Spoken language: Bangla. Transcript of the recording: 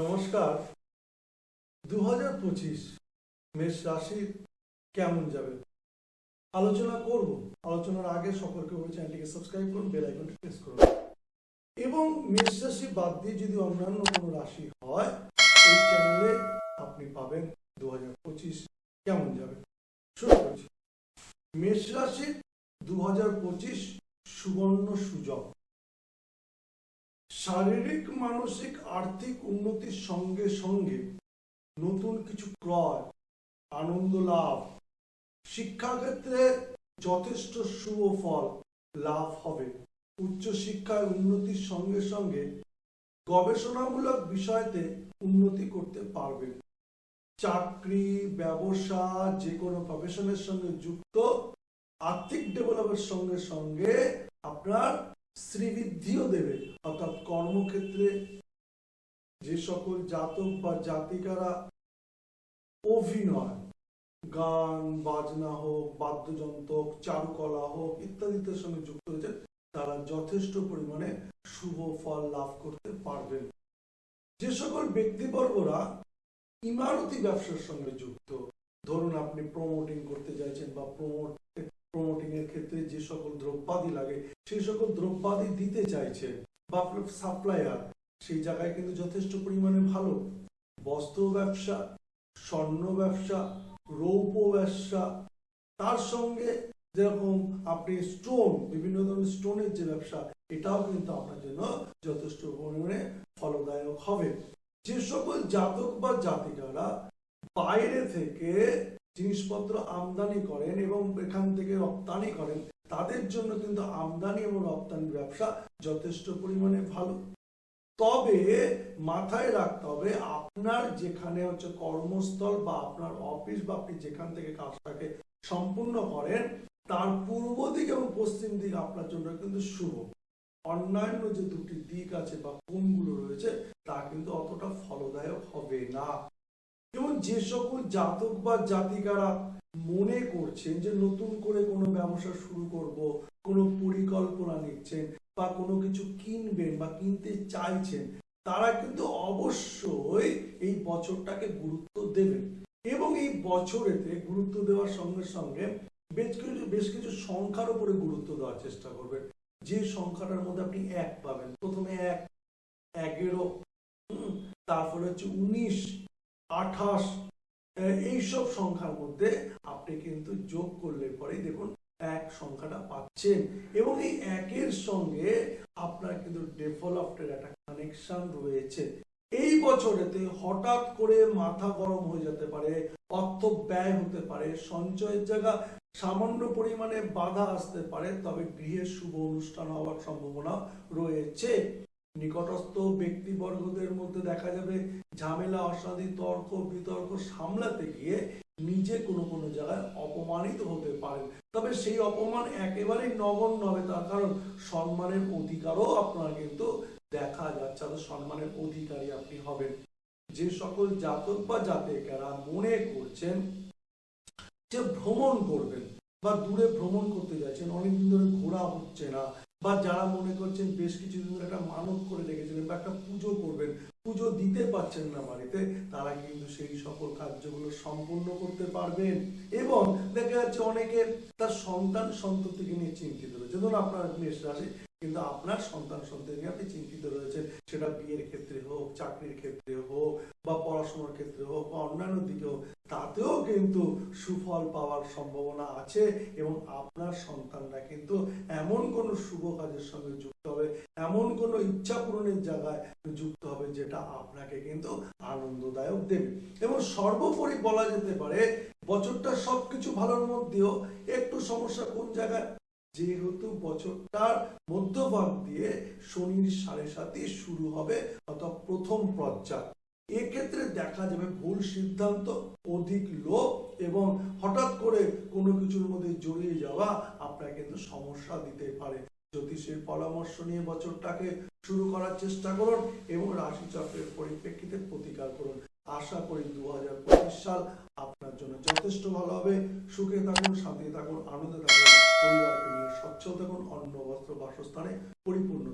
নমস্কার। দু হাজার পঁচিশ মেষ রাশির কেমন যাবে? আলোচনা করব। আলোচনার আগে সকলকে বলি চ্যানেলটিকে সাবস্ক্রাইব করুন, বেল আইকনটি প্রেস করুন। এবং মেষ রাশি বাদ দিয়ে যদি অন্যান্য কোনো রাশি হয়, এই চ্যানেলে আপনি পাবেন দু হাজার পঁচিশ কেমন যাবে? শুরু করছি। মেষ রাশির দু হাজার পঁচিশ সুবর্ণ সুযোগ। শারীরিক, মানসিক, আর্থিক উন্নতির সঙ্গে সঙ্গে নতুন কিছু ক্রয়, আনন্দ লাভ, শিক্ষাক্ষেত্রে যথেষ্ট শুভ ফল লাভ হবে। উচ্চশিক্ষায় উন্নতির সঙ্গে সঙ্গে গবেষণামূলক বিষয়তে উন্নতি করতে পারবেন চাকরি, ব্যবসা যে কোনো প্রফেশনের সঙ্গে যুক্ত, আর্থিক ডেভেলপের সঙ্গে সঙ্গে আপনার শ্রীবৃদ্ধিও দেবে। অর্থাৎ কর্মক্ষেত্রে যে সকল জাতক বা জাতিকারা অভিনয়, গান, বাজনা হোক বাদ্যযন্ত্র হোক চারুকলা হোক ইত্যাদিতে সঙ্গে যুক্ত হয়েছে, তারা যথেষ্ট পরিমাণে শুভ ফল লাভ করতে পারবেন। যে সকল ব্যক্তিবর্গরা ইমারতি ব্যবসার সঙ্গে যুক্ত, ধরুন আপনি প্রমোটিং করতে চাইছেন বা প্রমোট প্রমোটিং ক্ষেত্রে যে সকল দ্রব্যাদি লাগে, সেই সকল দ্রব্যাদি দিতে চাইছেন বা সাপ্লায়ার, সেই জায়গায় কিন্তু যথেষ্ট পরিমাণে ভালো। বস্ত্র ব্যবসা, স্বর্ণ ব্যবসা, রৌপ্য ব্যবসা, তার সঙ্গে যেরকম আপনি স্টোন বিভিন্ন ধরনের স্টোনের যে ব্যবসা, এটাও কিন্তু আপনার জন্য যথেষ্ট পরিমাণে ফলদায়ক হবে। যে সকল জাতক বা জাতিকারা বাইরে থেকে জিনিসপত্র আমদানি করেন এবং এখান থেকে রপ্তানি করেন, তাদের জন্য কিন্তু আমদানি এবং রপ্তানি ব্যবসা যথেষ্ট পরিমাণে ভালো। তবে মাথায় রাখতে হবে, আপনার যেখানে হচ্ছে কর্মস্থল বা আপনার অফিস বা আপনি যেখান থেকে কাজটাকে সম্পূর্ণ করেন, তার পূর্ব দিক এবং পশ্চিম দিক আপনার জন্য কিন্তু শুভ। অন্যান্য যে দুটি দিক আছে বা কোণগুলো রয়েছে, তা কিন্তু অতটা ফলদায়ক হবে না। যে সকল জাতক বা জাতিকারা মনে করছেন যে নতুন করে কোনো ব্যবসা শুরু করব, কোনো পরিকল্পনা নিচ্ছেন বা কোনো কিছু কিনবেন বা কিনতে চাইছেন, তারা কিন্তু অবশ্যই এই বছরটাকে গুরুত্ব দেবেন। এবং এই বছরেতে গুরুত্ব দেওয়ার সঙ্গে সঙ্গে বেশ কিছু বেশ কিছু সংখ্যার উপরে গুরুত্ব দেওয়ার চেষ্টা করবেন। যে সংখ্যাটার মধ্যে আপনি এক পাবেন, প্রথমে এক, এগারো তারপরে হচ্ছে উনিশ আঠাশ এইসব সংখ্যার মধ্যে আপনি কিন্তু যোগ করলে পরে দেখুন এক সংখ্যাটা পাচ্ছেন। এবং এই একের সঙ্গে আপনার কিন্তু ডেভেলপডের একটা কানেকশন রয়েছে। এই বছরেতে হঠাৎ করে মাথা গরম হয়ে যেতে পারে, অর্থ ব্যয় হতে পারে, সঞ্চয়ের জায়গা সামান্য পরিমাণে বাধা আসতে পারে, তবে গৃহে শুভ অনুষ্ঠান হওয়ার সম্ভাবনা রয়েছে। নিকটস্থ ব্যক্তিবর্গদের মধ্যে দেখা যাবে ঝামেলা, অশান্তি, তর্ক, বিতর্ক সামলাতে গিয়ে নিজে কোনো কোনো জায়গায় অপমানিত হতে পারেন। তবে সেই অপমান একেবারেই নগণ্য হবে তার কারণ সম্মানের অধিকারও আপনার কিন্তু দেখা যাচ্ছে, অর্থাৎ সম্মানের অধিকারী আপনি হবেন। যে সকল জাতক বা জাতিকারা মনে করছেন যে ভ্রমণ করবেন বা দূরে ভ্রমণ করতে যাচ্ছেন, অনেকদিন ধরে ঘোরা হচ্ছে না বা যারা মনে করছেন বেশ কিছুদিন ধরে একটা মানত করে রেখেছিলেন বা একটা পুজো করবেন, পুজো দিতে পারছেন না বাড়িতে, তারা কিন্তু সেই সকল কার্যগুলো সম্পূর্ণ করতে পারবেন। এবং দেখা যাচ্ছে অনেকে তার সন্তান সন্ততিকে নিয়ে চিন্তিত রয়েছে। ধরুন আপনার মেষ রাশি, কিন্তু আপনার সন্তান সন্ততি নিয়ে আপনি চিন্তিত রয়েছেন। সেটা বিয়ের ক্ষেত্রে হোক, চাকরির ক্ষেত্রে হোক, বা পড়াশোনার ক্ষেত্রে হোক, বা অন্যান্য দিকে হোক তাতেও কিন্তু সুফল পাওয়ার সম্ভাবনা আছে এবং আপনার সন্তানরা কিন্তু এমন কোনো শুভ কাজের সঙ্গে যুক্ত হবে, এমন কোনো ইচ্ছা পূরণের জায়গায় যুক্ত হবে যেটা আপনাকে কিন্তু আনন্দদায়ক দেবে। এবং সর্বোপরি বলা যেতে পারে, বছরটা সবকিছু ভালোর মধ্যেও একটু সমস্যা কোন জায়গায়? যেহেতু বছরটার মধ্যভাগ দিয়ে শনির সাড়ে সাথে শুরু হবে অর্থাৎ প্রথম পর্যায় এক্ষেত্রে দেখা যাবে ভুল সিদ্ধান্ত অধিক লোভ এবং হঠাৎ করে কোনো কিছুর মধ্যে জড়িয়ে যাওয়া আপনাকে কিন্তু সমস্যা দিতে পারে। জ্যোতিষের পরামর্শ নিয়ে বছরটাকে শুরু করার চেষ্টা করুন এবং রাশিচক্রের পরিপ্রেক্ষিতে প্রতিকার করুন। আশা করি দু হাজার পঁচিশ সাল আপনার জন্য যথেষ্ট ভালো হবে। সুখে থাকুন শান্তি থাকুন, আনন্দে থাকুন, পরিবারকে নিয়ে স্বচ্ছ থাকুন, অন্ন, বস্ত্র, বাসস্থানে পরিপূর্ণ